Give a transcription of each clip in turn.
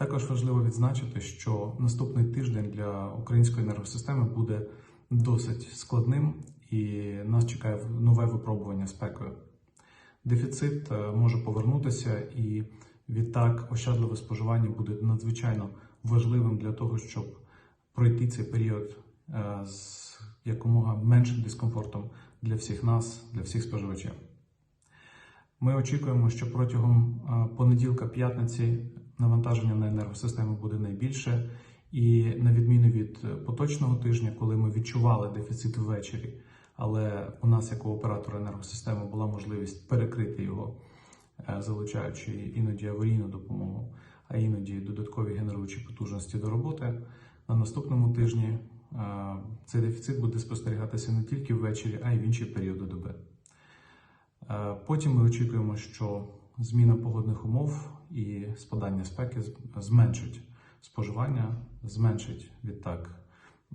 Також важливо відзначити, що наступний тиждень для української енергосистеми буде досить складним і нас чекає нове випробування спекою. Дефіцит е, може повернутися, і відтак ощадливе споживання буде надзвичайно важливим для того, щоб пройти цей період е, з якомога меншим дискомфортом для всіх нас, для всіх споживачів. Ми очікуємо, що протягом е, понеділка-п'ятниці навантаження на енергосистему буде найбільше, і на відміну від е, поточного тижня, коли ми відчували дефіцит ввечері, але у нас, як у оператора енергосистеми, була можливість перекрити його, е, залучаючи іноді аварійну допомогу, а іноді додаткові генеруючі потужності до роботи. На наступному тижні е, цей дефіцит буде спостерігатися не тільки ввечері, а й в інші періоди доби. Потім ми очікуємо, що зміна погодних умов і спадання спеки зменшить споживання, зменшить відтак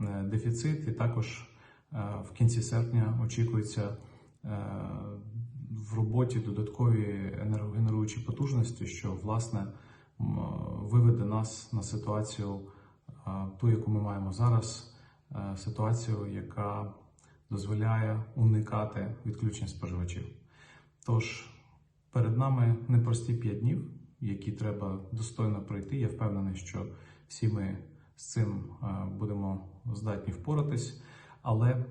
е, дефіцит, і також е, в кінці серпня очікується е, в роботі додаткові енергогенеруючі потужності, що власне виведе нас на ситуацію, ту, яку ми маємо зараз, ситуацію, яка дозволяє уникати відключень споживачів. Тож перед нами непрості 5 днів, які треба достойно пройти. Я впевнений, що всі ми з цим е, будемо здатні впоратись, але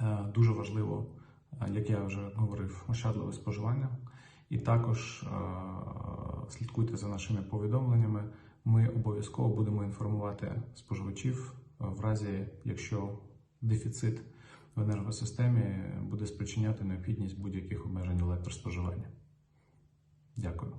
е, дуже важливо, е, як я вже говорив, ощадливе споживання. І також слідкуйте за нашими повідомленнями. Ми обов'язково будемо інформувати споживачів в разі, якщо дефіцит в енергосистемі буде спричиняти необхідність будь-яких обмежень електроспоживання. Дякую.